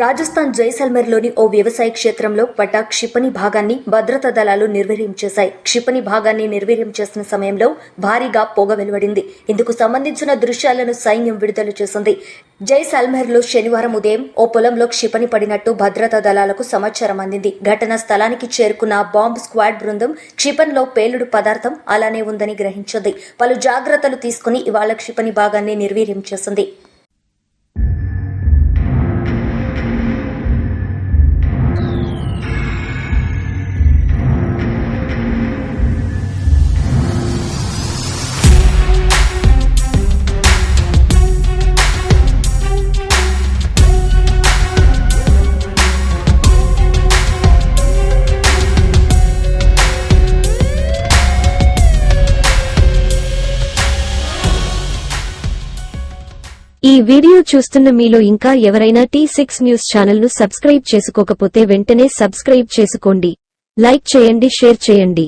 రాజస్థాన్ జైసల్మేర్లోని ఓ వ్యవసాయ క్షేత్రంలో పడ్డ క్షిపణి భాగాన్ని భద్రతా దళాలు నిర్వీర్యం చేశాయి. క్షిపణి భాగాన్ని నిర్వీర్యం చేసిన సమయంలో భారీగా పొగ వెలువడింది. ఇందుకు సంబంధించిన దృశ్యాలను సైన్యం విడుదల చేసింది. జైసల్మేర్లో శనివారం ఉదయం ఓ పొలంలో క్షిపణి పడినట్టు భద్రతా దళాలకు సమాచారం అందింది. ఘటనా స్థలానికి చేరుకున్న బాంబ్ స్క్వాడ్ బృందం క్షిపణిలో పేలుడు పదార్థం అలానే ఉందని గ్రహించింది. పలు జాగ్రత్తలు తీసుకుని ఇవాళ క్షిపణి భాగాన్ని నిర్వీర్యం చేసింది. ఈ వీడియో చూస్తున్న మీలో ఇంకా ఎవరైనా టీ సిక్స్ న్యూస్ ఛానల్ను సబ్స్క్రైబ్ చేసుకోకపోతే వెంటనే సబ్స్క్రైబ్ చేసుకోండి. లైక్ చేయండి షేర్ చేయండి.